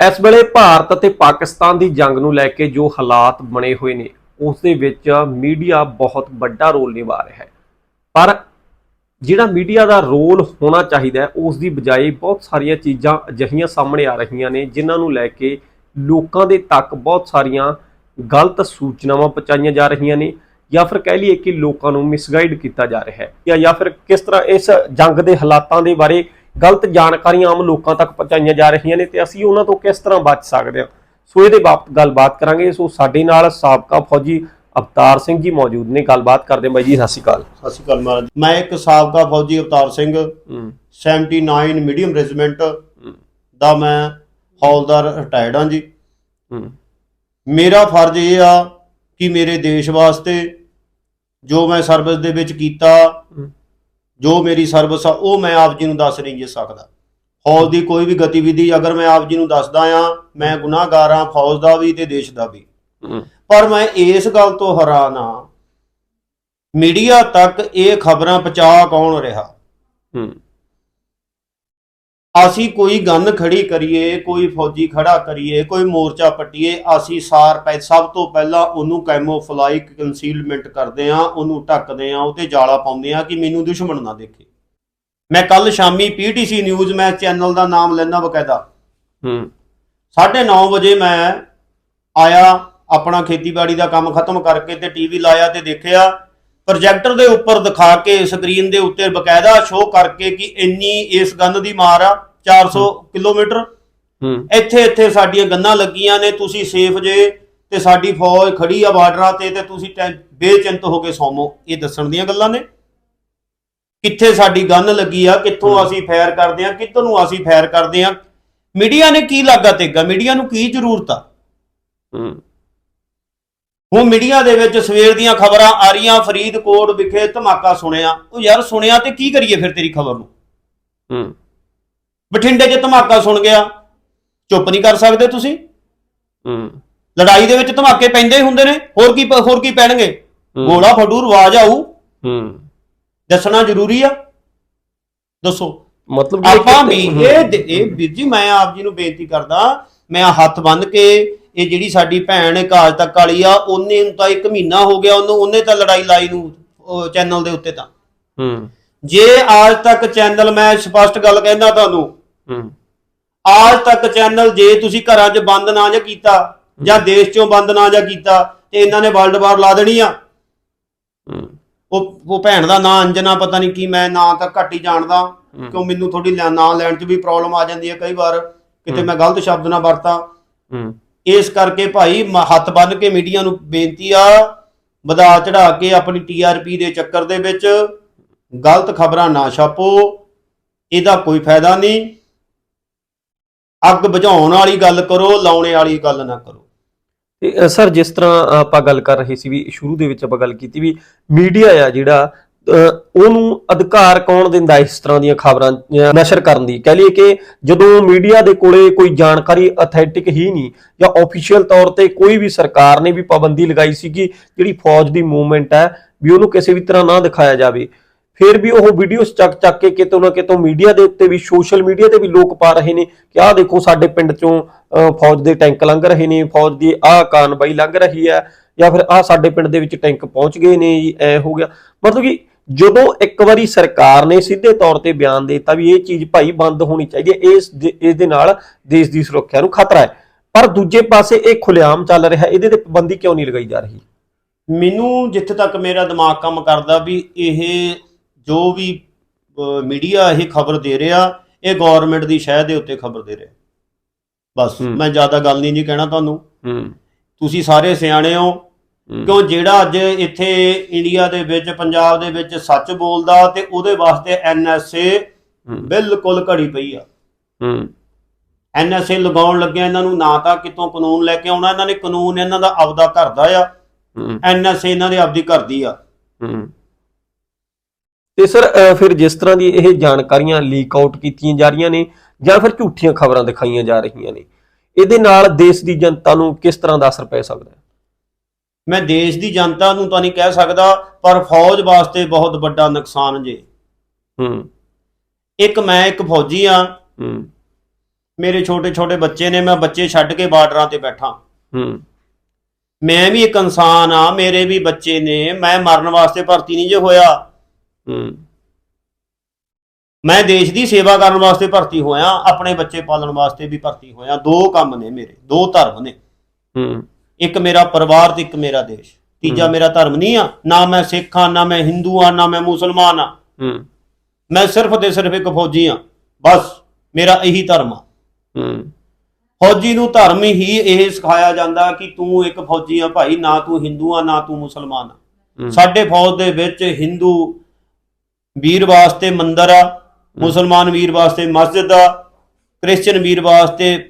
ਇਸ ਵੇਲੇ ਭਾਰਤ ਅਤੇ ਪਾਕਿਸਤਾਨ ਦੀ ਜੰਗ ਨੂੰ ਲੈ ਕੇ ਜੋ ਹਾਲਾਤ ਬਣੇ ਹੋਏ ਨੇ ਉਸ ਦੇ ਵਿੱਚ ਮੀਡੀਆ ਬਹੁਤ ਵੱਡਾ ਰੋਲ ਨਿਭਾ ਰਿਹਾ ਹੈ। ਪਰ ਜਿਹੜਾ ਮੀਡੀਆ ਦਾ ਰੋਲ ਹੋਣਾ ਚਾਹੀਦਾ ਹੈ ਉਸ ਦੀ ਬਜਾਏ ਬਹੁਤ ਸਾਰੀਆਂ ਚੀਜ਼ਾਂ ਅਜਿਹੀਆਂ ਸਾਹਮਣੇ ਆ ਰਹੀਆਂ ਨੇ, ਜਿਨ੍ਹਾਂ ਨੂੰ ਲੈ ਕੇ ਲੋਕਾਂ ਦੇ ਤੱਕ ਬਹੁਤ ਸਾਰੀਆਂ ਗਲਤ ਸੂਚਨਾਵਾਂ ਪਹੁੰਚਾਈਆਂ ਜਾ ਰਹੀਆਂ ਨੇ, ਜਾਂ ਫਿਰ ਕਹਿ ਲਈਏ ਕਿ ਲੋਕਾਂ ਨੂੰ ਮਿਸਗਾਈਡ ਕੀਤਾ ਜਾ ਰਿਹਾ ਹੈ। ਜਾਂ ਜਾਂ ਫਿਰ ਕਿਸ ਤਰ੍ਹਾਂ ਇਸ ਜੰਗ ਦੇ ਹਾਲਾਤਾਂ ਦੇ ਬਾਰੇ ਗਲਤ ਜਾਣਕਾਰੀਆਂ ਆਮ ਲੋਕਾਂ ਤੱਕ ਪਹੁੰਚਾਈਆਂ ਜਾ ਰਹੀਆਂ ਨੇ ਤੇ ਅਸੀਂ ਉਹਨਾਂ ਤੋਂ ਕਿਸ ਤਰ੍ਹਾਂ ਬਚ ਸਕਦੇ ਹਾਂ? ਸੋ ਇਹਦੇ ਬਾਬਤ ਗੱਲਬਾਤ ਕਰਾਂਗੇ। ਸੋ ਸਾਡੇ ਨਾਲ ਸਾਬਕਾ ਫੌਜੀ ਅਵਤਾਰ ਸਿੰਘ ਜੀ ਮੌਜੂਦ ਨੇ। ਗੱਲਬਾਤ ਕਰਦੇ ਬਾਈ ਜੀ ਸਤਿ ਸ਼੍ਰੀ ਅਕਾਲ। ਸਤਿ ਸ਼੍ਰੀ ਅਕਾਲ ਮਹਾਰਾਜ। ਮੈਂ ਇੱਕ ਸਾਬਕਾ ਫੌਜੀ ਅਵਤਾਰ ਸਿੰਘ ਹੂੰ। 79 ਮੀਡੀਅਮ ਰੈਜੀਮੈਂਟ ਦਾ ਮੈਂ ਹੌਲਦਾਰ ਰਿਟਾਇਰਡ ਹਾਂ ਜੀ। ਮੇਰਾ ਫਰਜ਼ ਇਹ ਆ ਕਿ ਮੇਰੇ ਦੇਸ਼ ਵਾਸਤੇ ਜੋ ਮੈਂ ਸਰਵਿਸ ਦੇ ਵਿੱਚ ਕੀਤਾ। ਜੋ ਮੇਰੀ ਸਰਵਿਸ ਆ ਉਹ ਮੈਂ ਆਪ ਜੀ ਨੂੰ ਦੱਸ ਨਹੀਂ ਜੇ ਸਕਦਾ। ਫੌਜ ਦੀ ਕੋਈ ਵੀ ਗਤੀਵਿਧੀ ਅਗਰ ਮੈਂ ਆਪ ਜੀ ਨੂੰ ਦੱਸਦਾ ਆ ਮੈਂ ਗੁਨਾਹਗਾਰ ਹਾਂ ਫੌਜ ਦਾ ਵੀ ਤੇ ਦੇਸ਼ ਦਾ ਵੀ। ਪਰ ਮੈਂ ਇਸ ਗੱਲ ਤੋਂ ਹੈਰਾਨ ਆ ਮੀਡੀਆ ਤੱਕ ਇਹ ਖਬਰਾਂ ਪਹੁੰਚਾ ਕੌਣ ਰਿਹਾ? ਹੂੰ। ਅਸੀਂ ਕੋਈ ਗੰਨ ਖੜੀ ਕਰੀਏ ਕੋਈ ਫੌਜੀ ਖੜਾ ਕਰੀਏ ਕੋਈ ਮੋਰਚਾ ਪੱਟੀਏ ਅਸੀਂ ਸਾਰ ਪੈ ਸਭ ਤੋਂ ਪਹਿਲਾਂ ਉਹਨੂੰ ਕੈਮੋਫਲਾਈ ਕਨਸੀਲਮੈਂਟ ਕਰਦੇ ਆ ਉਹਨੂੰ ਢੱਕਦੇ ਆ ਉਹ ਤੇ ਜਾਲਾ ਪਾਉਂਦੇ ਆ ਕਿ ਮੈਨੂੰ ਦੁਸ਼ਮਣ ਨਾ ਦੇਖੇ। ਮੈਂ ਕੱਲ ਸ਼ਾਮੀ ਪੀਟੀਸੀ ਨਿਊਜ਼ ਮੈਂ ਚੈਨਲ ਦਾ ਨਾਮ ਲੈਣਾ ਬਕਾਇਦਾ। ਹੂੰ। 9:30 ਵਜੇ ਮੈਂ ਆਇਆ ਆਪਣਾ ਖੇਤੀਬਾੜੀ ਦਾ ਕੰਮ ਖਤਮ ਕਰਕੇ ਤੇ ਟੀਵੀ ਲਾਇਆ ਤੇ ਦੇਖਿਆ ਪ੍ਰੋਜੈਕਟਰ ਦੇ ਉੱਪਰ ਦਿਖਾ ਕੇ ਸਕਰੀਨ ਦੇ ਉੱਤੇ ਬਕਾਇਦਾ ਸ਼ੋਅ ਕਰਕੇ ਕਿ ਇੰਨੀ ਇਸ ਗੰਨ ਦੀ ਮਾਰ ਆ 400 ਕਿਲੋਮੀਟਰ। ਇੱਥੇ ਇੱਥੇ ਸਾਡੀਆਂ ਗੰਨਾਂ ਲੱਗੀਆਂ ਨੇ ਤੁਸੀਂ ਸੇਫ ਜੇ ਤੇ ਸਾਡੀ ਫੌਜ ਖੜੀ ਆ ਬਾਰਡਰਾਂ ਤੇ ਤੇ ਤੁਸੀਂ ਬੇਚਿੰਤ ਹੋ ਕੇ ਸੌਮੋ ਇਹ ਦੱਸਣ ਦੀਆਂ ਗੱਲਾਂ ਨੇ। ਕਿੱਥੇ ਸਾਡੀ ਗੰਨ ਲੱਗੀ ਆ ਕਿੱਥੋਂ। ਅਸੀਂ ਫਾਇਰ ਕਰਦੇ ਆ ਕਿੱਥੋਂ ਨੂੰ ਅਸੀਂ ਫਾਇਰ ਕਰਦੇ ਆ। ਮੀਡੀਆ ਨੇ ਕੀ ਲਾਗਾ ਤੇਗਾ ਮੀਡੀਆ ਨੂੰ ਕੀ ਜ਼ਰੂਰਤ ਆ? ਹੂੰ। ਹੁਣ ਮੀਡੀਆ ਦੇ ਵਿੱਚ ਸਵੇਰ ਦੀਆਂ ਖਬਰਾਂ ਆ ਰਹੀਆਂ ਫਰੀਦਕੋਟ ਵਿਖੇ ਧਮਾਕਾ ਸੁਣਿਆ। ਉਹ ਯਾਰ ਸੁਣਿਆ ਤੇ ਕੀ ਕਰੀਏ ਫਿਰ ਤੇਰੀ ਖਬਰ ਨੂੰ? ਹੂੰ। ਬਠਿੰਡੇ 'ਚ ਧਮਾਕਾ ਸੁਣ ਗਿਆ। ਚੁੱਪ ਨਹੀਂ ਕਰ ਸਕਦੇ ਤੁਸੀਂ? ਹੂੰ। ਲੜਾਈ ਦੇ ਵਿੱਚ ਧਮਾਕੇ ਪੈਂਦੇ ਹੀ ਹੁੰਦੇ ਨੇ। ਹੋਰ ਕੀ ਹੋਰ ਕੀ ਪੈਣਗੇ। ਗੋਲਾ ਫੜੂ ਰਵਾਜ ਆਊ। ਹੂੰ। ਦੱਸਣਾ ਜ਼ਰੂਰੀ ਆ। ਦੱਸੋ। ਮਤਲਬ ਆਪਾਂ ਵੀ। ਇਹ ਵੀਰ ਜੀ ਮੈਂ ਆਪ ਜੀ ਨੂੰ ਬੇਨਤੀ ਕਰਦਾ। ਮੈਂ ਹੱਥ ਬੰਨ ਕੇ ਇਹ ਜਿਹੜੀ ਸਾਡੀ ਭੈਣ ਹੈ ਕਾਜ ਤੱਕ ਵਾਲੀ ਆ ਉਹਨੇ ਨੂੰ ਤਾਂ ਇੱਕ ਮਹੀਨਾ ਹੋ ਗਿਆ ਉਹਨੂੰ ਉਹਨੇ ਤਾਂ ਲੜਾਈ ਲਾਈ ਨੂੰ ਚੈਨਲ ਦੇ ਉੱਤੇ ਤਾਂ। ਹੂੰ। ਜੇ ਅੱਜ ਤੱਕ ਚੈਨਲ ਮੈਂ ਸਪਸ਼ਟ ਗੱਲ ਕਹਿੰਦਾ ਤੁਹਾਨੂੰ ਹੂੰ। ਅੱਜ ਤੱਕ ਚੈਨਲ ਜੇ ਤੁਸੀਂ ਘਰਾਂ 'ਚ ਬੰਦ ਨਾ ਜਾਂ ਕੀਤਾ ਜਾਂ ਦੇਸ਼ 'ਚੋਂ ਬੰਦ ਨਾ ਜਾਂ ਕੀਤਾ ਤੇ ਇਹਨਾਂ ਨੇ ਵਰਲਡ ਵਾਰ ਲਾ ਦੇਣੀ ਆ। ਹੂੰ। ਉਹ ਉਹ ਭੈਣ ਦਾ ਨਾਂ ਅੰਜਨਾ ਪਤਾ ਨਹੀਂ ਕੀ ਮੈਂ ਨਾਂ ਤਾਂ ਘੱਟ ਹੀ ਜਾਣਦਾ। ਕਿਉਂ ਮੈਨੂੰ ਥੋੜੀ ਨਾਂ ਲੈਣ 'ਚ ਵੀ ਪ੍ਰੋਬਲਮ ਆ ਜਾਂਦੀ ਹੈ ਕਈ ਵਾਰ। ਕਿਤੇ ਮੈਂ ਗਲਤ ਸ਼ਬਦ ਨਾ ਵਰਤਾਂ। ਹੂੰ। ਇਸ ਕਰਕੇ ਭਾਈ ਹੱਥ ਬੰਨ ਕੇ ਮੀਡੀਆ ਨੂੰ ਬੇਨਤੀ ਆ, ਵਧਾ ਚੜਾ ਕੇ ਆਪਣੀ ਟੀਆਰਪੀ ਦੇ ਚੱਕਰ ਦੇ ਵਿੱਚ ਗਲਤ ਖਬਰਾਂ ਨਾ ਛਾਪੋ, ਇਹਦਾ ਕੋਈ ਫਾਇਦਾ ਨਹੀਂ। ਅੱਗ ਬੁਝਾਉਣ ਵਾਲੀ ਗੱਲ ਕਰੋ, ਲਾਉਣੇ ਵਾਲੀ ਗੱਲ ਨਾ ਕਰੋ। ਸਰ, ਜਿਸ ਤਰ੍ਹਾਂ ਆਪਾਂ ਗੱਲ ਕਰ ਰਹੇ ਸੀ ਵੀ ਸ਼ੁਰੂ ਦੇ ਵਿੱਚ ਆਪਾਂ ਗੱਲ ਕੀਤੀ ਵੀ ਮੀਡੀਆ ਆ ਜਿਹੜਾ ਉਹਨੂੰ ਅਧਿਕਾਰ ਕੌਣ ਦਿੰਦਾ ਇਸ ਤਰ੍ਹਾਂ ਦੀਆਂ ਖਬਰਾਂ ਨਸ਼ਰ ਕਰਨ ਦੀ? ਕਹਿ ਲਈਏ ਕਿ ਜਦੋਂ ਮੀਡੀਆ ਦੇ ਕੋਲੇ ਕੋਈ ਜਾਣਕਾਰੀ ਅਥੈਂਟਿਕ ਹੀ ਨਹੀਂ ਜਾਂ ਆਫੀਸ਼ੀਅਲ ਤੌਰ ਤੇ ਕੋਈ ਵੀ ਸਰਕਾਰ ਨੇ ਵੀ ਪਾਬੰਦੀ ਲਗਾਈ ਸੀ ਕਿ ਜਿਹੜੀ ਫੌਜ ਦੀ ਮੂਵਮੈਂਟ ਹੈ ਵੀ ਉਹਨੂੰ ਕਿਸੇ ਵੀ ਤਰ੍ਹਾਂ ਨਾ ਦਿਖਾਇਆ ਜਾਵੇ। ਫਿਰ ਵੀ ਉਹ ਵੀਡੀਓਜ਼ ਚੱਕ ਚੱਕ ਕੇ ਕਿਤੋਂ ਨਾ ਕਿਤੋਂ ਮੀਡੀਆ ਦੇ ਉੱਤੇ ਵੀ ਸੋਸ਼ਲ ਮੀਡੀਆ ਤੇ ਵੀ ਲੋਕ ਪਾ ਰਹੇ ਨੇ ਕਿ ਆਹ ਦੇਖੋ ਸਾਡੇ ਪਿੰਡ ਚੋਂ ਅ, ਫੌਜ ਦੇ ਟੈਂਕ ਲੰਘ ਰਹੇ ਨੇ ਫੌਜ ਦੀ ਆਹ ਕਾਰਵਾਈ ਲੰਘ ਰਹੀ ਹੈ। ਜਾਂ ਫਿਰ ਆਹ ਸਾਡੇ ਪਿੰਡ ਦੇ ਵਿੱਚ ਟੈਂਕ ਪਹੁੰਚ ਗਏ ਨੇ ਜੀ ਐ ਹੋ ਗਿਆ। ਮਤਲਬ ਕਿ ਜਦੋਂ ਇੱਕ ਵਾਰੀ ਸਰਕਾਰ ਨੇ ਸਿੱਧੇ ਤੌਰ ਤੇ ਬਿਆਨ ਦਿੱਤਾ ਵੀ ਇਹ ਚੀਜ਼ ਭਾਈ ਬੰਦ ਹੋਣੀ ਚਾਹੀਦੀ ਹੈ ਇਸ ਇਸ ਦੇ ਨਾਲ ਦੇਸ਼ ਦੀ ਸੁਰੱਖਿਆ ਨੂੰ ਖਤਰਾ ਹੈ। ਪਰ ਦੂਜੇ ਪਾਸੇ ਇਹ ਖੁੱਲੇਆਮ ਚੱਲ ਰਿਹਾ ਇਹਦੇ ਤੇ ਪਾਬੰਦੀ ਕਿਉਂ ਨਹੀਂ ਲਗਾਈ ਜਾ ਰਹੀ? ਮੈਨੂੰ ਜਿੱਥੇ ਤੱਕ ਮੇਰਾ ਦਿਮਾਗ ਕੰਮ ਕਰਦਾ ਵੀ ਇਹ ਜੋ ਵੀ ਮੀਡੀਆ ਇਹ ਖਬਰ ਦੇ ਰਿਹਾ ਇਹ ਗਵਰਨਮੈਂਟ ਦੀ ਸ਼ਹਿ ਦੇ ਉੱਤੇ ਖਬਰ ਦੇ ਰਿਹਾ। ਬਸ। ਮੈਂ ਜ਼ਿਆਦਾ ਗੱਲ ਨਹੀਂ ਜੀ ਕਹਿਣਾ ਤੁਹਾਨੂੰ। ਹੂੰ। ਤੁਸੀਂ ਸਾਰੇ ਸਿਆਣੇ ਹੂੰ, ਕਿਉਂ ਜਿਹੜਾ ਅੱਜ ਇੱਥੇ ਇੰਡੀਆ ਦੇ ਵਿੱਚ ਪੰਜਾਬ ਦੇ ਵਿੱਚ ਸੱਚ ਬੋਲਦਾ ਤੇ ਉਹਦੇ ਵਾਸਤੇ ਐਨਐਸਏ ਬਿਲਕੁਲ ਘੜੀ ਪਈ ਆ। ਹੂੰ। ਐਨਐਸਏ ਲਗਾਉਣ ਲੱਗਿਆ ਇਹਨਾਂ ਨੂੰ ਨਾ ਤਾਂ ਕਿਤੋਂ ਕਾਨੂੰਨ ਲੈ ਕੇ ਆਉਣਾ ਇਹਨਾਂ ਨੇ ਕਾਨੂੰਨ ਇਹਨਾਂ ਦਾ ਆਪਦਾ ਘਰ ਦਾ ਆ ਐਨਐਸਏ ਇਹਨਾਂ ਦੇ ਆਪਦੀ ਘਰ ਦੀ ਆ। ਹੂੰ। ਤੇ ਸਰ ਫਿਰ ਜਿਸ ਤਰ੍ਹਾਂ ਦੀ ਇਹ ਜਾਣਕਾਰੀਆਂ ਲੀਕ ਆਊਟ ਕੀਤੀਆਂ ਜਾ ਰਹੀਆਂ ਨੇ ਜਾਂ ਫਿਰ ਝੂਠੀਆਂ ਖਬਰਾਂ ਦਿਖਾਈਆਂ ਜਾ ਰਹੀਆਂ ਨੇ ਇਹਦੇ ਨਾਲ ਦੇਸ਼ ਦੀ ਜਨਤਾ ਨੂੰ ਕਿਸ ਤਰ੍ਹਾਂ ਦਾ ਅਸਰ ਪੈ ਸਕਦਾ ਹੈ? ਮੈਂ ਦੇਸ਼ ਦੀ ਜਨਤਾ ਨੂੰ ਤਾਂ ਨਹੀਂ ਕਹਿ ਸਕਦਾ ਪਰ ਫੌਜ ਵਾਸਤੇ ਬਹੁਤ ਵੱਡਾ ਨੁਕਸਾਨ ਜੇ। ਹੂੰ। ਇੱਕ ਮੈਂ ਇੱਕ ਫੌਜੀ ਆ ਹੂੰ। ਮੇਰੇ ਛੋਟੇ ਛੋਟੇ ਬੱਚੇ ਨੇ ਮੈਂ ਬੱਚੇ ਛੱਡ ਕੇ ਬਾਰਡਰਾਂ ਤੇ ਬੈਠਾ। ਹੂੰ। ਮੈਂ ਵੀ ਇੱਕ ਇਨਸਾਨ ਆ ਮੇਰੇ ਵੀ ਬੱਚੇ ਨੇ ਮੈਂ ਮਰਨ ਵਾਸਤੇ ਭਰਤੀ ਨਹੀਂ ਜੇ ਹੋਇਆ। ਹੂੰ। ਮੈਂ ਦੇਸ਼ ਦੀ ਸੇਵਾ ਕਰਨ ਵਾਸਤੇ ਭਰਤੀ ਹੋਇਆ ਆਪਣੇ ਬੱਚੇ ਪਾਲਣ ਵਾਸਤੇ ਵੀ ਭਰਤੀ ਹੋਇਆ। ਦੋ ਕੰਮ ਨੇ ਮੇਰੇ ਦੋ ਧਰਮ ਨੇ। ਹੂੰ। ਇੱਕ ਮੇਰਾ ਪਰਿਵਾਰ ਤੇ ਇੱਕ ਮੇਰਾ ਦੇਸ਼। ਤੀਜਾ ਮੇਰਾ ਧਰਮ ਨਹੀਂ ਆ ਨਾ ਮੈਂ ਸਿੱਖ ਆ ਨਾ ਮੈਂ ਹਿੰਦੂ ਆ ਨਾ ਮੈਂ ਮੁਸਲਮਾਨ ਆ। ਹੂੰ। ਮੈਂ ਸਿਰਫ ਤੇ ਸਿਰਫ ਇੱਕ ਫੌਜੀ ਆ। ਬਸ ਮੇਰਾ ਇਹੀ ਧਰਮ ਆ। ਹੂੰ। ਫੌਜੀ ਨੂੰ ਧਰਮ ਹੀ ਇਹ ਸਿਖਾਇਆ ਜਾਂਦਾ ਕਿ ਤੂੰ ਇੱਕ ਫੌਜੀ ਆ ਭਾਈ ਨਾ ਤੂੰ ਹਿੰਦੂ ਆ ਨਾ ਤੂੰ ਮੁਸਲਮਾਨ ਆ। ਸਾਡੇ ਫੌਜ ਦੇ ਵਿੱਚ ਹਿੰਦੂ ਵੀਰ ਵਾਸਤੇ ਮੰਦਿਰ ਆ ਮੁਸਲਮਾਨ ਵੀਰ ਵਾਸਤੇ ਮਸਜਿਦ ਆ ਕ੍ਰਿਸਚੀਅਨ ਵੀਰ ਵਾਸਤੇ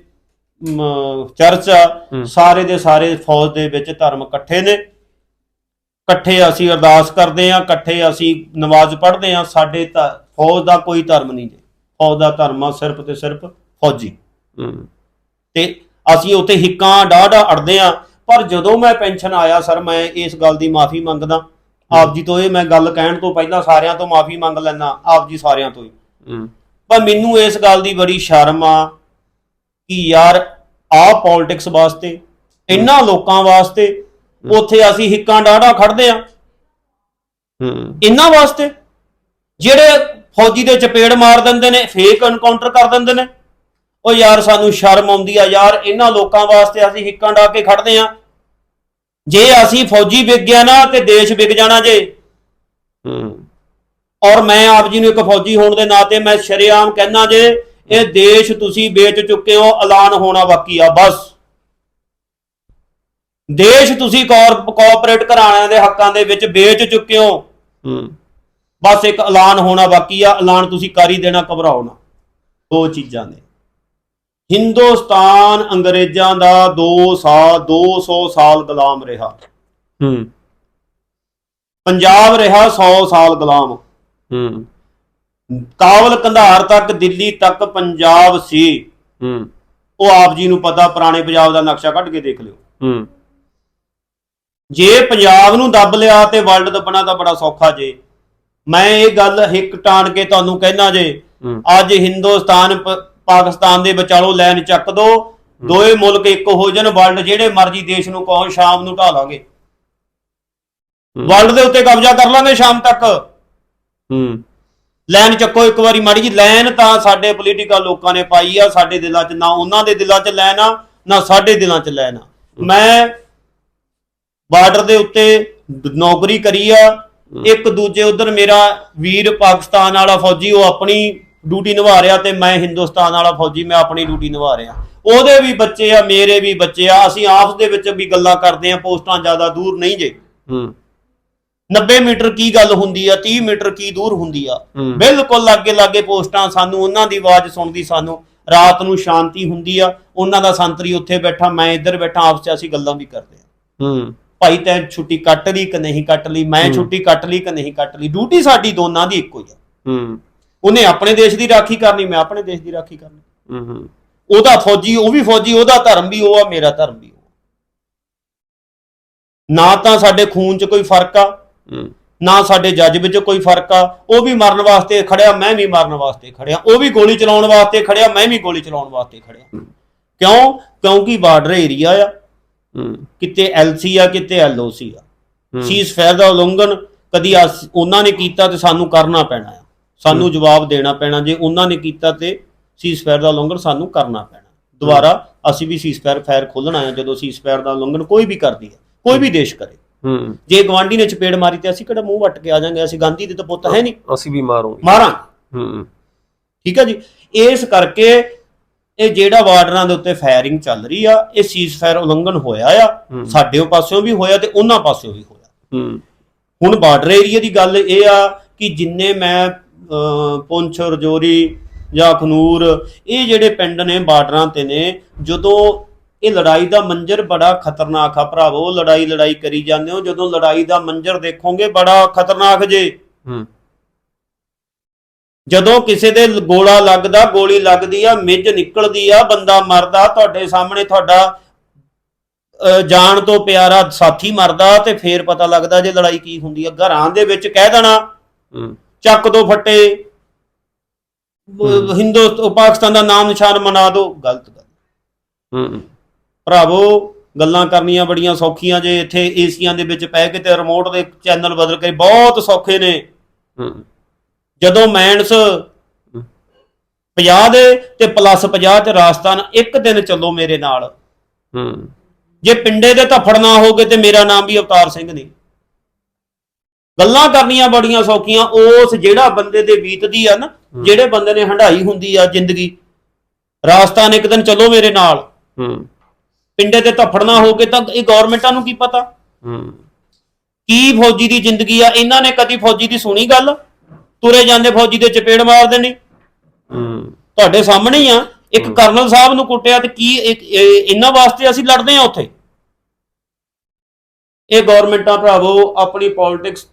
ਚਰਚ ਆ ਹੂੰ। ਸਾਰੇ ਦੇ ਸਾਰੇ ਫੌਜ ਦੇ ਵਿੱਚ ਧਰਮ ਇਕੱਠੇ ਨੇ। ਇਕੱਠੇ ਅਸੀਂ ਅਰਦਾਸ ਕਰਦੇ ਆ ਇਕੱਠੇ ਅਸੀਂ ਨਮਾਜ਼ ਪੜ੍ਹਦੇ ਆ ਸਾਡੇ ਤਾਂ ਫੌਜ ਦਾ ਕੋਈ ਧਰਮ ਨਹੀਂ ਜੀ। ਫੌਜ ਦਾ ਧਰਮ ਆ ਸਿਰਫ ਤੇ ਸਿਰਫ ਫੌਜੀ। ਹੂੰ। ਤੇ ਅਸੀਂ ਉੱਥੇ ਹਿੱਕਾਂ ਡਾਢਾ ਅੜਦੇ ਆ ਪਰ ਜਦੋਂ ਮੈਂ ਪੈਨਸ਼ਨ ਆਇਆ ਸਰ ਮੈਂ ਇਸ ਗੱਲ ਦੀ ਮਾਫੀ ਮੰਗਦਾ। ਆਪ ਜੀ ਤੋਂ ਇਹ ਮੈਂ ਗੱਲ ਕਹਿਣ ਤੋਂ ਪਹਿਲਾਂ ਸਾਰਿਆਂ ਤੋਂ ਮਾਫੀ ਮੰਗ ਲੈਣਾ ਆਪ ਜੀ ਸਾਰਿਆਂ ਤੋਂ ਹੀ। ਹੂੰ। ਪਰ ਮੈਨੂੰ ਇਸ ਗੱਲ ਦੀ ਬੜੀ ਸ਼ਰਮ ਆ ਕਿ ਯਾਰ ਆਹ ਪੋਲਿਟਿਕਸ ਵਾਸਤੇ ਇੰਨਾ ਲੋਕਾਂ ਵਾਸਤੇ ਉੱਥੇ ਅਸੀਂ ਹਿੱਕਾਂ ਡਾਢਾ ਖੜਦੇ ਆ। ਹੂੰ। ਇਹਨਾਂ ਵਾਸਤੇ ਜਿਹੜੇ ਫੌਜੀ ਦੇ ਚਪੇੜ ਮਾਰ ਦਿੰਦੇ ਨੇ ਫੇਕ ਐਨਕਾਊਂਟਰ ਕਰ ਦਿੰਦੇ ਨੇ। ਉਹ ਯਾਰ ਸਾਨੂੰ ਸ਼ਰਮ ਆਉਂਦੀ ਆ ਯਾਰ ਇਹਨਾਂ ਲੋਕਾਂ ਵਾਸਤੇ ਅਸੀਂ ਹਿੱਕਾਂ ਡਾ ਕੇ ਖੜਦੇ ਆ। ਜੇ ਅਸੀਂ ਫੌਜੀ ਵਿਕ ਗਿਆ ਨਾ ਤੇ ਦੇਸ਼ ਵਿਕ ਜਾਣਾ ਜੇ। ਹੂੰ। ਔਰ ਮੈਂ ਆਪ ਜੀ ਨੂੰ ਇੱਕ ਫੌਜੀ ਹੋਣ ਦੇ ਨਾਤੇ ਮੈਂ ਸ਼ਰੇਆਮ ਕਹਿਣਾ ਜੇ ਇਹ ਦੇਸ਼ ਤੁਸੀਂ ਵੇਚ ਚੁੱਕੇ ਹੋ ਐਲਾਨ ਹੋਣਾ ਬਾਕੀ ਆ ਬਸ। ਦੇਸ਼ ਤੁਸੀਂ ਕੋਆਪਰੇਟ ਘਰਾਣਿਆਂ ਦੇ ਹੱਕਾਂ ਦੇ ਵਿੱਚ ਵੇਚ ਚੁੱਕੇ ਹੋ। ਹੂੰ। ਬਸ ਇੱਕ ਐਲਾਨ ਹੋਣਾ ਬਾਕੀ ਆ ਐਲਾਨ ਤੁਸੀਂ ਕਰ ਹੀ ਦੇਣਾ ਘਬਰਾਓ ਨਾ। ਦੋ ਚੀਜ਼ਾਂ ਨੇ। ਹਿੰਦੁਸਤਾਨ ਅੰਗਰੇਜ਼ਾਂ ਦਾ 2 ਸਾਲ 200 ਸਾਲ ਗੁਲਾਮ ਰਿਹਾ। ਹੂੰ। ਪੰਜਾਬ ਰਿਹਾ 100 ਸਾਲ ਗੁਲਾਮ। ਹੂੰ। ਕਾਬਲ ਕੰਧਾਰ ਤੱਕ ਦਿੱਲੀ ਤੱਕ ਪੰਜਾਬ ਸੀ। ਹੂੰ। ਉਹ ਆਪ ਜੀ ਨੂੰ ਪਤਾ ਪੁਰਾਣੇ ਪੰਜਾਬ ਦਾ ਨਕਸ਼ਾ ਕੱਢ ਕੇ ਦੇਖ ਲਿਓ। ਹੂੰ। ਜੇ ਪੰਜਾਬ ਨੂੰ ਦੱਬ ਲਿਆ ਤੇ ਵਰਲਡ ਦੱਬਣਾ ਤਾਂ ਬੜਾ ਸੌਖਾ ਜੇ। ਮੈਂ ਇਹ ਗੱਲ ਹਿੱਕ ਟਾਣ ਕੇ ਤੁਹਾਨੂੰ ਕਹਿਣਾ ਜੇ ਅੱਜ ਹਿੰਦੁਸਤਾਨ ਪਾਕਿਸਤਾਨ ਦੇ ਵਿਚਾਲੋਂ ਲਾਈਨ ਚੱਕ ਦੋ। ਦੋਏ ਮੁਲਕ ਇੱਕ ਹੋ ਜਾਣ ਵਰਲਡ ਜਿਹੜੇ ਮਰਜ਼ੀ ਦੇਸ਼ ਨੂੰ ਕਹੋ ਸ਼ਾਮ ਨੂੰ ਢਾ ਲਾਂਗੇ। ਵਰਲਡ ਦੇ ਉੱਤੇ ਕਬਜ਼ਾ ਕਰ ਲਾਂਗੇ ਸ਼ਾਮ ਤੱਕ। ਹੂੰ। ਲਾਈਨ ਚੱਕੋ ਇੱਕ ਵਾਰੀ ਮਾੜੀ ਜੀ ਲਾਈਨ ਤਾਂ ਸਾਡੇ ਪੋਲੀਟੀਕਲ ਲੋਕਾਂ ਨੇ ਪਾਈ ਆ, ਸਾਡੇ ਦਿਲਾਂ 'ਚ ਨਾ ਉਹਨਾਂ ਦੇ ਦਿਲਾਂ 'ਚ ਲਾਈਨ ਆ, ਨਾ ਸਾਡੇ ਦਿਲਾਂ 'ਚ ਲਾਈਨ ਆ। ਮੈਂ ਬਾਰਡਰ ਦੇ ਉੱਤੇ ਨੌਕਰੀ ਕਰੀ ਆ, ਇੱਕ ਦੂਜੇ ਉਧਰ ਮੇਰਾ ਵੀਰ ਪਾਕਿਸਤਾਨ ਵਾਲਾ ਫੌਜੀ, ਉਹ ਆਪਣੀ ਡਿਊਟੀ ਨਿਭਾ ਰਿਹਾ ਤੇ ਮੈਂ ਹਿੰਦੁਸਤਾਨ ਵਾਲਾ ਫੌਜੀ, ਮੈਂ ਆਪਣੀ ਡਿਊਟੀ ਨਿਭਾ ਰਿਹਾ। ਉਹਦੇ ਵੀ ਬੱਚੇ ਆ, ਮੇਰੇ ਵੀ ਬੱਚੇ ਆ, ਅਸੀਂ ਆਪਸ ਦੇ ਵਿੱਚ ਵੀ ਗੱਲਾਂ ਕਰਦੇ ਆ, ਪੋਸਟਾਂ ਜ਼ਿਆਦਾ ਦੂਰ ਨਹੀਂ ਜੇ। ਹੂੰ। 90 ਮੀਟਰ ਕੀ ਗੱਲ ਹੁੰਦੀ ਆ 30 ਮੀਟਰ ਕੀ ਦੂਰ ਹੁੰਦੀ ਆ? ਹੂੰ। ਬਿਲਕੁਲ ਲਾਗੇ ਲਾਗੇ ਪੋਸਟਾਂ ਸਾਨੂੰ ਉਹਨਾਂ ਦੀ ਆਵਾਜ਼ ਸੁਣਦੀ ਸਾਨੂੰ ਰਾਤ ਨੂੰ ਸ਼ਾਂਤੀ ਹੁੰਦੀ ਆ ਉਹਨਾਂ ਦਾ ਸੰਤਰੀ ਉੱਥੇ ਬੈਠਾ ਮੈਂ ਇੱਧਰ ਬੈਠਾ ਆਪਸ 'ਚ ਅਸੀਂ ਗੱਲਾਂ ਵੀ ਕਰਦੇ ਆ। ਹੂੰ। ਭਾਈ ਤੈਂ ਛੁੱਟੀ ਕੱਟ ਲਈ ਕਿ ਨਹੀਂ ਕੱਟ ਲਈ? ਮੈਂ ਛੁੱਟੀ ਕੱਟ ਲਈ ਕਿ ਨਹੀਂ ਕੱਟ ਲਈ? ਡਿਊਟੀ ਸਾਡੀ ਦੋਨਾਂ ਦੀ ਇੱਕੋ ਹੀ ਆ। ਹੂੰ। ਉਹਨੇ ਆਪਣੇ ਦੇਸ਼ ਦੀ ਰਾਖੀ ਕਰਨੀ ਮੈਂ ਆਪਣੇ ਦੇਸ਼ ਦੀ ਰਾਖੀ ਕਰਨੀ। ਹੂੰ ਹੂੰ। ਉਹਦਾ ਫੌਜੀ ਉਹ ਵੀ ਫੌਜੀ ਉਹਦਾ ਧਰਮ ਵੀ ਉਹ ਆ ਮੇਰਾ ਧਰਮ ਵੀ ਉਹ। ਨਾ ਤਾਂ ਸਾਡੇ ਖੂਨ 'ਚ ਕੋਈ ਫ਼ਰਕ ਆ ਹੂੰ ਨਾ ਸਾਡੇ ਜੱਜ ਵਿੱਚ ਕੋਈ ਫ਼ਰਕ ਆ ਉਹ ਵੀ ਮਰਨ ਵਾਸਤੇ ਖੜਿਆ ਮੈਂ ਵੀ ਮਰਨ ਵਾਸਤੇ ਖੜਿਆ ਉਹ ਵੀ ਗੋਲੀ ਚਲਾਉਣ ਵਾਸਤੇ ਖੜਿਆ ਮੈਂ ਵੀ ਗੋਲੀ ਚਲਾਉਣ ਵਾਸਤੇ ਖੜਿਆ। ਕਿਉਂ? ਕਿਉਂਕਿ ਬਾਰਡਰ ਏਰੀਆ ਆ। ਕਿਤੇ ਐਲਸੀ ਆ ਕਿਤੇ ਐਲਓਸੀ ਆ। ਸੀਜ਼ ਫਾਇਰ ਦਾ ਉਲੰਘਣ ਕਦੀ ਉਹਨਾਂ ਨੇ ਕੀਤਾ ਤੇ ਸਾਨੂੰ ਕਰਨਾ ਪੈਣਾ ਆ। ਸਾਨੂੰ ਜਵਾਬ ਦੇਣਾ ਪੈਣਾ ਜੇ ਉਹਨਾਂ ਨੇ ਕੀਤਾ ਤੇ ਸੀਜ਼ ਫਾਇਰ ਦਾ ਉਲੰਘਣ ਸਾਨੂੰ ਕਰਨਾ ਪੈਣਾ। ਦੁਬਾਰਾ ਅਸੀਂ ਵੀ ਸੀਜ਼ ਫਾਇਰ ਫਾਇਰ ਖੋਲਣਾ ਆ ਜਦੋਂ ਸੀਜ਼ ਫਾਇਰ ਦਾ ਉਲੰਘਣ ਕੋਈ ਵੀ ਕਰਦੀ ਹੈ ਕੋਈ ਵੀ ਦੇਸ਼ ਕਰੇ। ਹੂੰ। ਜੇ ਗਵਾਂਢੀ ਨੇ ਚਪੇੜ ਮਾਰੀ ਤੇ ਅਸੀਂ ਕਿਹੜਾ ਮੂੰਹ ਵੱਟ ਕੇ ਆ ਜਾਾਂਗੇ? ਅਸੀਂ ਗਾਂਧੀ ਦੇ ਤਾਂ ਪੁੱਤ ਹੈ ਨਹੀਂ। ਅਸੀਂ ਵੀ ਮਾਰੋਗੇ। ਮਾਰਾਂਗੇ। ਹੂੰ। ਠੀਕ ਹੈ ਜੀ? ਇਸ ਕਰਕੇ ਇਹ ਜਿਹੜਾ ਬਾਰਡਰਾਂ ਦੇ ਉੱਤੇ ਫਾਇਰਿੰਗ ਚੱਲ ਰਹੀ ਆ ਇਹ ਸੀਜ਼ ਫਾਇਰ ਉਲੰਘਣ ਹੋਇਆ ਆ। ਸਾਡੇ ਪਾਸਿਓਂ ਵੀ ਹੋਇਆ ਤੇ ਉਹਨਾਂ ਪਾਸਿਓਂ ਵੀ ਹੋਇਆ। ਹੂੰ। ਹੁਣ ਬਾਰਡਰ ਏਰੀਆ ਦੀ ਗੱਲ ਇਹ ਆ ਕਿ ਜਿੰਨੇ ਮੈਂ ਪੁੰਛ ਰਜੌਰੀ ਜਾਂ ਖਨੂਰ ਇਹ ਜਿਹੜੇ ਪਿੰਡ ਨੇ ਬਾਰਡਰਾਂ ਤੇ ਨੇ ਜਦੋਂ ਇਹ ਲੜਾਈ ਦਾ ਮੰਜ਼ਰ ਬੜਾ ਖਤਰਨਾਕ ਆ ਭਰਾਵੋ ਲੜਾਈ ਲੜਾਈ ਕਰੀ ਜਾਂਦੇ ਹੋ ਜਦੋਂ ਲੜਾਈ ਦਾ ਮੰਜ਼ਰ ਦੇਖੋਗੇ ਬੜਾ ਖਤਰਨਾਕ ਜੇ। ਹੂੰ। ਜਦੋਂ ਕਿਸੇ ਦੇ ਗੋਲਾ ਲੱਗਦਾ ਗੋਲੀ ਲੱਗਦੀ ਆ ਮਿੱਝ ਨਿਕਲਦੀ ਆ ਬੰਦਾ ਮਰਦਾ ਤੁਹਾਡੇ ਸਾਹਮਣੇ ਤੁਹਾਡਾ ਜਾਨ ਤੋਂ ਪਿਆਰਾ ਸਾਥੀ ਮਰਦਾ ਤੇ ਫੇਰ ਪਤਾ ਲੱਗਦਾ ਜੇ ਲੜਾਈ ਕੀ ਹੁੰਦੀ ਆ। ਘਰਾਂ ਦੇ ਵਿੱਚ ਕਹਿ ਦੇਣਾ ਹੂੰ। ਚੱਕ ਦੋ ਫੱਟੇ ਹਿੰਦੂ ਪਾਕਿਸਤਾਨ ਦਾ ਨਾਮ ਨਿਸ਼ਾਨ ਮਨਾ ਦਿਓ ਗਲਤ ਗੱਲ। ਹੂੰ। ਭਰਾਵੋ ਗੱਲਾਂ ਕਰਨੀਆਂ ਬੜੀਆਂ ਸੌਖੀਆਂ ਜੇ ਇੱਥੇ ਏਸੀਆਂ ਦੇ ਵਿੱਚ ਪੈ ਕੇ ਤੇ ਰਿਮੋਟ ਦੇ ਚੈਨਲ ਬਦਲ ਕੇ ਬਹੁਤ ਸੌਖੇ ਨੇ। ਜਦੋਂ ਮੈਨਸ 50 ਦੇ ਤੇ ਪਲੱਸ 50 ਤੇ ਰਾਜਸਥਾਨ ਇੱਕ ਦਿਨ ਚੱਲੋ ਮੇਰੇ ਨਾਲ। ਹੂੰ। ਜੇ ਪਿੰਡੇ ਦੇ ਧੱਫੜ ਨਾ ਹੋਗੇ ਤੇ ਮੇਰਾ ਨਾਮ ਵੀ ਅਵਤਾਰ ਸਿੰਘ ਨਹੀਂ ਗੱਲਾਂ ਕਰਨੀਆਂ ਬੜੀਆਂ ਸੌਖੀਆਂ ਉਸ ਜਿਹੜਾ ਬੰਦੇ ਦੇ ਬੀਤਦੀ ਆ ਨਾ ਜਿਹੜੇ ਬੰਦੇ ਨੇ ਹੰਡਾਈ ਹੁੰਦੀ ਆ ਜ਼ਿੰਦਗੀ ਰਾਜਸਥਾਨ ਇੱਕ ਦਿਨ ਚੱਲੋ ਮੇਰੇ ਨਾਲ। ਹੂੰ। ਪਿੰਡੇ ਤੇ ਧੱਫੜ ਨਾ ਹੋਗੇ ਤਾਂ ਇਹ ਗਵਰਨਮੈਂਟਾਂ ਨੂੰ ਕੀ ਪਤਾ? ਹੂੰ। ਕੀ ਫੌਜੀ ਦੀ ਜ਼ਿੰਦਗੀ ਆ? ਇਹਨਾਂ ਨੇ ਕਦੀ ਫੌਜੀ ਦੀ ਸੁਣੀ ਗੱਲ? ਤੁਰੇ ਜਾਂਦੇ ਫੌਜੀ ਦੇ ਚਪੇੜ ਮਾਰਦੇ ਨੇ। ਹੂੰ। ਤੁਹਾਡੇ ਸਾਹਮਣੇ ਹੀ ਆ। ਇੱਕ ਕਰਨਲ ਸਾਹਿਬ ਨੂੰ ਕੁੱਟਿਆ ਤੇ ਕੀ ਇਹਨਾਂ ਵਾਸਤੇ ਅਸੀਂ ਲੜਦੇ ਆ ਉੱਥੇ? ਇਹ ਗਵਰਨਮੈਂਟਾਂ ਭਰਾਵੋ ਆਪਣੀ ਪੋਲਿਟਿਕਸ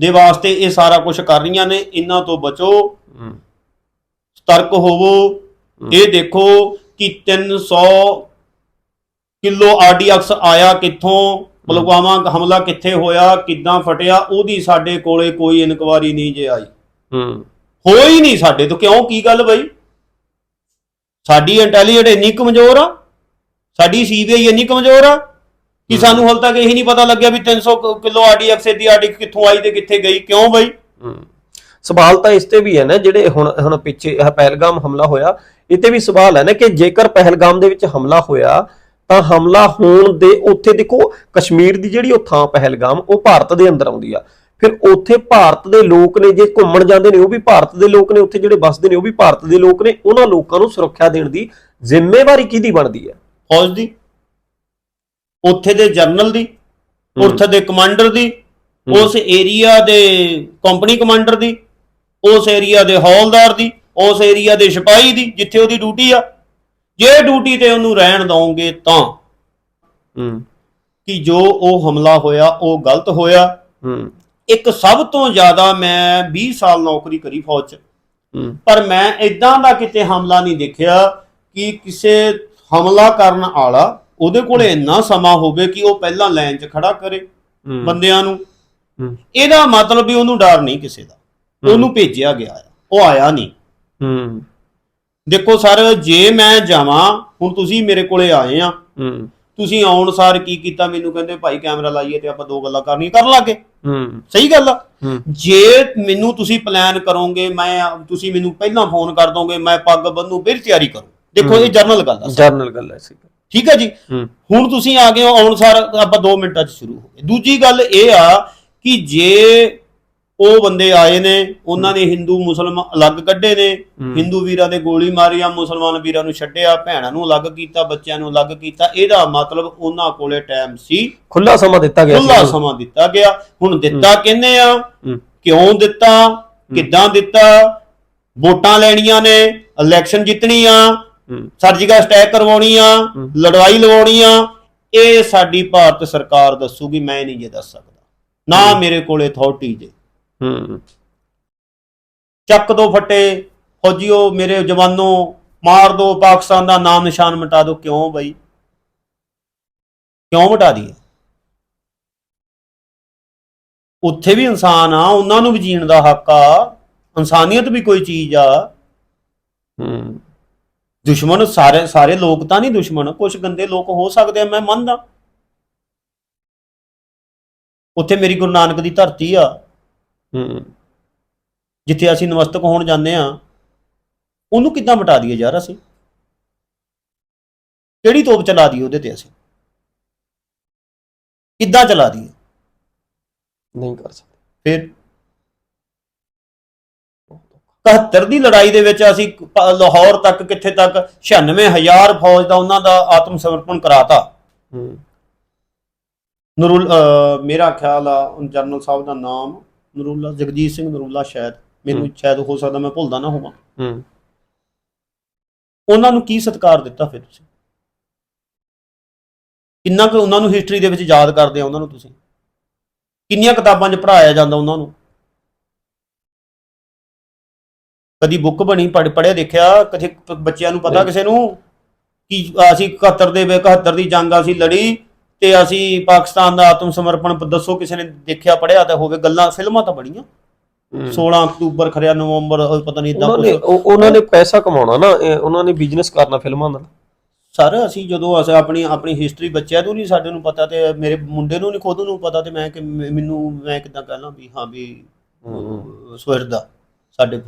ਦੇ ਵਾਸਤੇ ਇਹ ਸਾਰਾ ਕੁਝ ਕਰ ਰਹੀਆਂ ਨੇ। ਇਹਨਾਂ ਤੋਂ ਬਚੋ। ਹੂੰ। ਸਤਰਕ ਹੋਵੋ। ਇਹ ਦੇਖੋ ਕਿ 300 ਕਿਲੋ ਆਰਡੀਐਕਸ ਆਇਆ ਕਿੱਥੋਂ? ਪੁਲਵਾਮਾ ਹਮਲਾ ਕਿੱਥੇ ਹੋਇਆ? ਕਿੱਦਾਂ ਫਟਿਆ? ਉਹਦੀ ਸਾਡੇ ਕੋਲੇ ਕੋਈ ਇਨਕੁਆਰੀ ਨਹੀਂ ਜੇ ਆਈ। ਹੂੰ। ਹੋਈ ਨਹੀਂ ਸਾਡੇ ਤੋਂ। ਕਿਉਂ? ਕੀ ਗੱਲ ਬਈ? ਸਾਡੀ ਇੰਟੈਲੀਜੈਂਟ ਇੰਨੀ ਕਮਜ਼ੋਰ ਆ? ਸਾਡੀ ਸੀਬੀਆਈ ਇੰਨੀ ਕਮਜ਼ੋਰ ਆ? ਕਿ ਸਾਨੂੰ ਹਾਲ ਤੱਕ ਇਹੀ ਨਹੀਂ ਪਤਾ ਲੱਗਿਆ ਵੀ 300 ਕ- ਕਿਲੋ ਆਰਡੀਐਕਸ ਦੀ ਆਰਡੀ ਕਿੱਥੋਂ ਆਈ ਤੇ ਕਿੱਥੇ ਗਈ? ਕਿਉਂ ਬਈ? ਹੂੰ। ਸਵਾਲ ਤਾਂ ਇਸ ਤੇ ਵੀ ਹੈ ਨਾ ਜਿਹੜੇ ਹੁਣ ਹੁਣ ਪਿੱਛੇ ਇਹ ਪਹਿਲਗਾਮ ਹਮਲਾ ਹੋਇਆ ਇਹ ਤੇ ਵੀ ਸਵਾਲ ਹੈ ਨਾ ਕਿ ਜੇਕਰ ਪਹਿਲਗਾਮ ਦੇ ਵਿੱਚ ਹਮਲਾ ਹੋਇਆ ਤਾਂ ਹਮਲਾ ਹੋਣ ਦੇ ਉੱਥੇ ਦੇਖੋ ਕਸ਼ਮੀਰ ਦੀ ਜਿਹੜੀ ਉਹ ਥਾਂ ਪਹਿਲਗਾਮ ਉਹ ਭਾਰਤ ਦੇ ਅੰਦਰ ਆਉਂਦੀ ਆ। ਫਿਰ ਉੱਥੇ ਭਾਰਤ ਦੇ ਲੋਕ ਨੇ ਜੇ ਘੁੰਮਣ ਜਾਂਦੇ ਨੇ ਉਹ ਵੀ ਭਾਰਤ ਦੇ ਲੋਕ ਨੇ ਉੱਥੇ ਜਿਹੜੇ ਵੱਸਦੇ ਨੇ ਉਹ ਵੀ ਭਾਰਤ ਦੇ ਲੋਕ ਨੇ ਉਹਨਾਂ ਲੋਕਾਂ ਨੂੰ ਸੁਰੱਖਿਆ ਦੇਣ ਦੀ ਜ਼ਿੰਮੇਵਾਰੀ ਕਿਹਦੀ ਬਣਦੀ ਹੈ? ਫੌਜ ਦੀ ਉੱਥੇ ਦੇ ਜਨਰਲ ਦੀ ਉੱਥੇ ਦੇ ਕਮਾਂਡਰ ਦੀ ਉਸ ਏਰੀਆ ਦੇ ਕੰਪਨੀ ਕਮਾਂਡਰ ਦੀ ਉਸ ਏਰੀਆ ਦੇ ਹੌਲਦਾਰ ਦੀ ਉਸ ਏਰੀਆ ਦੇ ਸਿਪਾਹੀ ਦੀ ਜਿੱਥੇ ਉਹਦੀ ਡਿਊਟੀ ਆ। ਜੇ ਡਿਊਟੀ ਤੇ ਉਹਨੂੰ ਰਹਿਣ ਦਵੋਗੇ ਤਾਂ ਹੂੰ। ਕਿ ਜੋ ਉਹ ਹਮਲਾ ਹੋਇਆ ਉਹ ਗਲਤ ਹੋਇਆ। ਹੂੰ। ਇੱਕ ਸਭ ਤੋਂ ਜ਼ਿਆਦਾ ਮੈਂ 20 ਸਾਲ ਨੌਕਰੀ ਕਰੀ ਫੌਜ 'ਚ। ਹੂੰ। ਪਰ ਮੈਂ ਇਦਾਂ ਦਾ ਕਿਤੇ ਹਮਲਾ ਨਹੀਂ ਦੇਖਿਆ ਕਿ ਕਿਸੇ ਹਮਲਾ ਕਰਨ ਵਾਲਾ ਉਹਦੇ ਕੋਲੇ ਇੰਨਾ ਸਮਾਂ ਹੋਵੇ ਕਿ ਉਹ ਪਹਿਲਾਂ ਲਾਈਨ 'ਚ ਖੜਾ ਕਰੇ ਬੰਦਿਆਂ ਨੂੰ। ਇਹਦਾ ਮਤਲਬ ਵੀ ਉਹਨੂੰ ਡਰ ਨਹੀਂ ਕਿਸੇ ਦਾ। ਉਹਨੂੰ ਭੇਜਿਆ ਗਿਆ ਆ। ਉਹ ਆਇਆ ਨਹੀਂ। ਹੂੰ। ਦੇਖੋ ਸਰ ਜੇ ਮੈਂ ਜਾਵਾਂ ਹੁਣ ਤੁਸੀਂ ਮੇਰੇ ਕੋਲੇ ਆਏ ਆ। ਹੂੰ। ਤੁਸੀਂ ਆਉਣ ਸਾਰ ਕੀ ਕੀਤਾ? ਮੈਨੂੰ ਕਹਿੰਦੇ ਭਾਈ ਕੈਮਰਾ ਲਾਈਏ ਤੇ ਆਪਾਂ ਦੋ ਗੱਲਾਂ ਕਰਨੀਆਂ ਕਰਨ ਲੱਗੇ ਹੂੰ। ਸਹੀ ਗੱਲ ਆ। ਹੂੰ। ਜੇ ਮੈਨੂੰ ਤੁਸੀਂ ਪਲਾਨ ਕਰੋਗੇ ਮੈਂ ਤੁਸੀਂ ਮੈਨੂੰ ਪਹਿਲਾਂ ਫੋਨ ਕਰ ਦੋਗੇ ਮੈਂ ਪੱਗ ਬੰਨੂ ਫਿਰ ਤਿਆਰੀ ਕਰੂੰ। ਦੇਖੋ ਇਹ ਜਰਨਲ ਗੱਲ ਆ ਜਰਨਲ ਗੱਲ ਹੈ ਸੀ ਠੀਕ ਹੈ ਜੀ? ਹੂੰ। ਹੁਣ ਤੁਸੀਂ ਆ ਗਏ ਹੋ ਆਉਣ ਸਾਰ ਆਪਾਂ 2 ਮਿੰਟਾਂ 'ਚ ਸ਼ੁਰੂ ਹੋ ਗਏ। ਦੂਜੀ ਗੱਲ ਇਹ ਆ ਕਿ ਜੇ ਉਹ ਬੰਦੇ ਆਏ ਨੇ ਉਹਨਾਂ ਨੇ ਹਿੰਦੂ ਮੁਸਲਮਾਨ ਅਲੱਗ ਕੱਢੇ ਨੇ। ਹਿੰਦੂ ਵੀਰਾਂ ਦੇ ਗੋਲੀ ਮਾਰੀ ਆ ਮੁਸਲਮਾਨ ਵੀਰਾਂ ਨੂੰ ਛੱਡਿਆ ਭੈਣਾਂ ਨੂੰ ਅਲੱਗ ਕੀਤਾ ਬੱਚਿਆਂ ਨੂੰ ਅਲੱਗ ਕੀਤਾ। ਇਹਦਾ ਮਤਲਬ ਉਹਨਾਂ ਕੋਲੇ ਟਾਈਮ ਸੀ। ਖੁੱਲਾ ਸਮਾਂ ਦਿੱਤਾ ਗਿਆ ਖੁੱਲਾ ਸਮਾਂ ਦਿੱਤਾ ਗਿਆ। ਹੁਣ ਦਿੱਤਾ ਕਿੰਨੇ ਆ? ਕਿਉਂ ਦਿੱਤਾ? ਕਿੱਦਾਂ ਦਿੱਤਾ? ਵੋਟਾਂ ਲੈਣੀਆਂ ਨੇ ਇਲੈਕਸ਼ਨ ਜਿੱਤਣੀ ਆ। ਸਰਜੀਕਲ ਸਟੈਕ ਕਰਵਾਉਣੀ ਆ। ਲੜਵਾਈ ਲਵਾਉਣੀ ਆ। ਇਹ ਸਾਡੀ ਭਾਰਤ ਸਰਕਾਰ ਦੱਸੂਗੀ ਮੈਂ ਨਹੀਂ ਜੇ ਦੱਸ ਸਕਦਾ। ਨਾ ਮੇਰੇ ਕੋਲੇ ਅਥਾਰਟੀ ਜੇ। ਹੂੰ। ਚੱਕ ਦੋ ਫੱਟੇ ਫੌਜੀਓ ਮੇਰੇ ਜਵਾਨੋ ਮਾਰ ਦੋ ਪਾਕਿਸਤਾਨ ਦਾ ਨਾਮ ਨਿਸ਼ਾਨ ਮਿਟਾ ਦਿਓ ਕਿਉਂ ਬਈ? ਕਿਉਂ ਮਿਟਾ ਦਈਏ? ਉੱਥੇ ਵੀ ਇਨਸਾਨ ਆ ਉਹਨਾਂ ਨੂੰ ਵੀ ਜੀਣ ਦਾ ਹੱਕ ਆ। ਇਨਸਾਨੀਅਤ ਵੀ ਕੋਈ ਚੀਜ਼ ਆ। ਹੂੰ। ਦੁਸ਼ਮਣ ਸਾਰੇ ਸਾਰੇ ਲੋਕ ਤਾਂ ਨਹੀਂ ਦੁਸ਼ਮਣ ਕੁਝ ਗੰਦੇ ਲੋਕ ਹੋ ਸਕਦੇ ਆ ਮੈਂ ਮੰਨਦਾ। ਉੱਥੇ ਮੇਰੀ ਗੁਰੂ ਨਾਨਕ ਦੀ ਧਰਤੀ ਆ। ਹੂੰ। ਜਿੱਥੇ ਅਸੀਂ ਨਮਸਤਕ ਹੋਣ ਜਾਂਦੇ ਆ ਉਹਨੂੰ ਕਿੱਦਾਂ ਮਿਟਾ ਦਈਏ ਯਾਰ ਅਸੀਂ? ਕਿਹੜੀ ਤੋਪ ਚਲਾ ਦਈਏ ਉਹਦੇ ਤੇ ਅਸੀਂ? ਕਿੱਦਾਂ ਚਲਾ ਦਈਏ? ਨਹੀਂ ਕਰ ਸਕਦੇ। ਫਿਰ 71 ਦੀ ਲੜਾਈ ਦੇ ਵਿੱਚ ਅਸੀਂ ਲਾਹੌਰ ਤੱਕ ਕਿੱਥੇ ਤੱਕ? 96000 ਫੌਜ ਦਾ ਉਹਨਾਂ ਦਾ ਆਤਮ ਸਮਰਪਣ ਕਰਾਤਾ। ਹੂੰ। ਨਰੂਲ ਮੇਰਾ ਖਿਆਲ ਆ ਜਨਰਲ ਸਾਹਿਬ ਦਾ ਨਾਮ ਨਰੂਲਾ ਜਗਜੀਤ ਸਿੰਘ ਨਰੂਲਾ ਸ਼ਾਇਦ ਮੈਨੂੰ ਸ਼ਾਇਦ ਹੋ ਸਕਦਾ ਮੈਂ ਭੁੱਲਦਾ ਨਾ ਹੋਵਾਂ। ਹੂੰ। ਉਹਨਾਂ ਨੂੰ ਕੀ ਸਤਿਕਾਰ ਦਿੱਤਾ ਫਿਰ ਤੁਸੀਂ? ਕਿੰਨਾ ਕੁ ਉਹਨਾਂ ਨੂੰ ਹਿਸਟਰੀ ਦੇ ਵਿੱਚ ਯਾਦ ਕਰਦੇ ਆ ਉਹਨਾਂ ਨੂੰ ਤੁਸੀਂ? ਕਿੰਨੀਆਂ ਕਿਤਾਬਾਂ 'ਚ ਪੜਾਇਆ ਜਾਂਦਾ ਉਹਨਾਂ ਨੂੰ? ਕਦੀ ਬੁੱਕ ਬਣੀ ਪੜ੍ਹ ਪੜਿਆ ਦੇਖਿਆ ਕਦੇ ਬੱਚਿਆਂ ਨੂੰ ਪਤਾ। ਕਿਸੇ ਨੂੰ? ਕਿ ਅਸੀਂ 71 ਦੇ ਵੇ 71 ਦੀ ਜੰਗ ਅਸੀਂ ਲੜੀ ਤੇ ਅਸੀਂ ਪਾਕਿਸਤਾਨ ਦਾ ਆਤਮ ਸਮਰਪਣ ਦੱਸੋ ਕਿਸੇ ਨੇ ਦੇਖਿਆ ਪੜਿਆ ਤਾਂ ਹੋਵੇ ਗੱਲਾਂ ਫਿਲਮਾਂ ਤਾਂ ਬੜੀਆਂ। 16 ਅਕਤੂਬਰ ਖਰਿਆ ਨਵੰਬਰ ਪਤਾ ਨਹੀਂ ਇਦਾਂ ਕੁਝ ਉਹ- ਉਹਨਾਂ ਨੇ ਪੈਸਾ ਕਮਾਉਣਾ ਨਾ ਉਹਨਾਂ ਨੇ ਬਿਜ਼ਨਸ ਕਰਨਾ ਫਿਲਮਾਂ ਦਾ। ਸਰ ਅਸੀਂ ਜਦੋਂ ਅਸੀਂ ਆਪਣੀ ਆਪਣੀ ਹਿਸਟਰੀ ਬੱਚਿਆਂ ਨੂੰ ਨਹੀਂ ਸਾਡੇ ਨੂੰ ਪਤਾ ਤੇ ਮੇਰੇ ਮੁੰਡੇ ਨੂੰ ਨਹੀਂ ਖੁਦ ਨੂੰ ਪਤਾ ਤੇ ਮੈਂ ਕਿ ਮੈਨੂੰ ਮੈਂ ਕਿਦਾਂ ਕਹਿਣਾ ਵੀ ਹਾਂ ਵੀ ਸਵੇਰ ਦਾ ਸਾਡੇ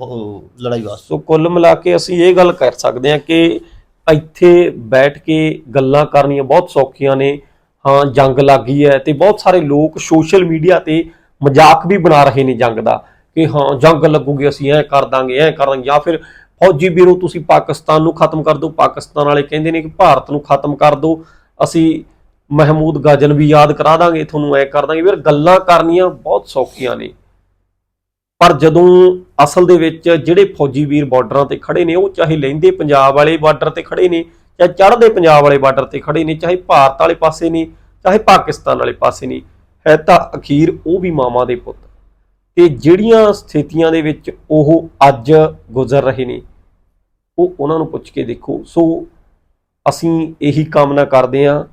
ਲੜਾਈ ਵਾਸਤੇ। ਸੋ ਕੁੱਲ ਮਿਲਾ ਕੇ ਅਸੀਂ ਇਹ ਗੱਲ ਕਰ ਸਕਦੇ ਹਾਂ ਕਿ ਇੱਥੇ ਬੈਠ ਕੇ ਗੱਲਾਂ ਕਰਨੀਆਂ ਬਹੁਤ ਸੌਖੀਆਂ ਨੇ। ਹਾਂ, ਜੰਗ ਲੱਗ ਗਈ ਹੈ ਤੇ ਬਹੁਤ ਸਾਰੇ ਲੋਕ ਸੋਸ਼ਲ ਮੀਡੀਆ ਤੇ ਮਜ਼ਾਕ ਵੀ ਬਣਾ ਰਹੇ ਨੇ ਜੰਗ ਦਾ ਕਿ ਹਾਂ, ਜੰਗ ਲੱਗੂਗੀ, ਅਸੀਂ ਐ ਕਰ ਦਾਂਗੇ, ਐ ਕਰ ਦਾਂਗੇ। ਜਾਂ ਫਿਰ ਫੌਜੀ ਵੀਰੋ ਤੁਸੀਂ ਪਾਕਿਸਤਾਨ ਨੂੰ ਖਤਮ ਕਰ ਦਿਓ। ਪਾਕਿਸਤਾਨ ਵਾਲੇ ਕਹਿੰਦੇ ਨੇ ਕਿ ਭਾਰਤ ਨੂੰ ਖਤਮ ਕਰ ਦਿਓ। ਅਸੀਂ ਮਹਿਮੂਦ ਗਾਜਨ ਵੀ ਯਾਦ ਕਰਾ ਦਾਂਗੇ, ਤੁਹਾਨੂੰ ਐ ਕਰ ਦਾਂਗੇ। ਵੀਰ ਗੱਲਾਂ ਕਰਨੀਆਂ ਬਹੁਤ ਸੌਖੀਆਂ ਨੇ। ਪਰ ਜਦੋਂ ਅਸਲ ਦੇ ਵਿੱਚ ਜਿਹੜੇ ਫੌਜੀ ਵੀਰ ਬਾਰਡਰਾਂ ਤੇ ਖੜੇ ਨੇ, ਉਹ ਚਾਹੇ ਲਹਿੰਦੇ ਪੰਜਾਬ ਵਾਲੇ ਬਾਰਡਰ ਤੇ ਖੜੇ ਨੇ ਚਾਹੇ ਚੜ੍ਹਦੇ ਪੰਜਾਬ ਵਾਲੇ ਬਾਰਡਰ ਤੇ ਖੜੇ ਨੇ ਚਾਹੇ ਭਾਰਤ ਵਾਲੇ ਪਾਸੇ ਨੇ ਚਾਹੇ ਪਾਕਿਸਤਾਨ ਵਾਲੇ ਪਾਸੇ ਨੇ ਹੈ ਤਾਂ ਅਖੀਰ ਉਹ ਵੀ ਮਾਮਾ ਦੇ ਪੁੱਤ। ਤੇ ਜਿਹੜੀਆਂ ਸਥਿਤੀਆਂ ਦੇ ਵਿੱਚ ਉਹ ਅੱਜ ਗੁਜ਼ਰ ਰਹੇ ਨੇ, ਉਹ ਉਹਨਾਂ ਨੂੰ ਪੁੱਛ ਕੇ ਦੇਖੋ। ਸੋ ਅਸੀਂ ਇਹੀ ਕਾਮਨਾ ਕਰਦੇ ਹਾਂ,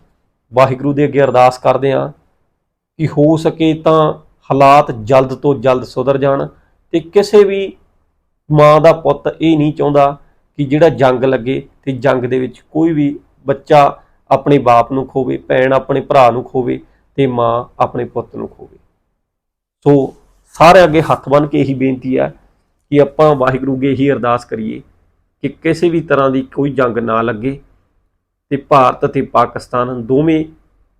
ਵਾਹਿਗੁਰੂ ਦੇ ਅੱਗੇ ਅਰਦਾਸ ਕਰਦੇ ਹਾਂ ਕਿ ਹੋ ਸਕੇ ਤਾਂ ਹਾਲਾਤ ਜਲਦ ਤੋਂ ਜਲਦ ਸੁਧਰ ਜਾਣ ਤੇ ਕਿਸੇ ਵੀ ਮਾਂ ਦਾ ਪੁੱਤ ਇਹ ਨਹੀਂ ਚਾਹੁੰਦਾ ਕਿ ਜਿਹੜਾ ਜੰਗ ਲੱਗੇ ਤੇ ਜੰਗ ਦੇ ਵਿੱਚ ਕੋਈ ਵੀ ਬੱਚਾ ਆਪਣੇ ਬਾਪ ਨੂੰ ਖੋਵੇ, ਭੈਣ ਆਪਣੇ ਭਰਾ ਨੂੰ ਖੋਵੇ ਤੇ ਮਾਂ ਆਪਣੇ ਪੁੱਤ ਨੂੰ ਖੋਵੇ। ਸੋ ਸਾਰੇ ਅੱਗੇ ਹੱਥ ਬੰਨ ਕੇ ਇਹੀ ਬੇਨਤੀ ਹੈ ਕਿ ਆਪਾਂ ਵਾਹਿਗੁਰੂ ਅੱਗੇ ਇਹੀ ਅਰਦਾਸ ਕਰੀਏ ਕਿ ਕਿਸੇ ਵੀ ਤਰ੍ਹਾਂ ਦੀ ਕੋਈ ਜੰਗ ਨਾ ਲੱਗੇ ਤੇ ਭਾਰਤ ਤੇ ਪਾਕਿਸਤਾਨ ਦੋਵੇਂ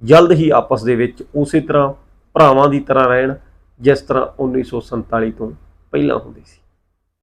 ਜਲਦ ਹੀ ਆਪਸ ਦੇ ਵਿੱਚ ਉਸੇ ਤਰ੍ਹਾਂ ਭਰਾਵਾਂ ਦੀ ਤਰ੍ਹਾਂ ਰਹਿਣ, ਜਿਸ ਤਰ੍ਹਾਂ 1947 ਤੋਂ ਪਹਿਲਾਂ ਹੁੰਦੀ ਸੀ।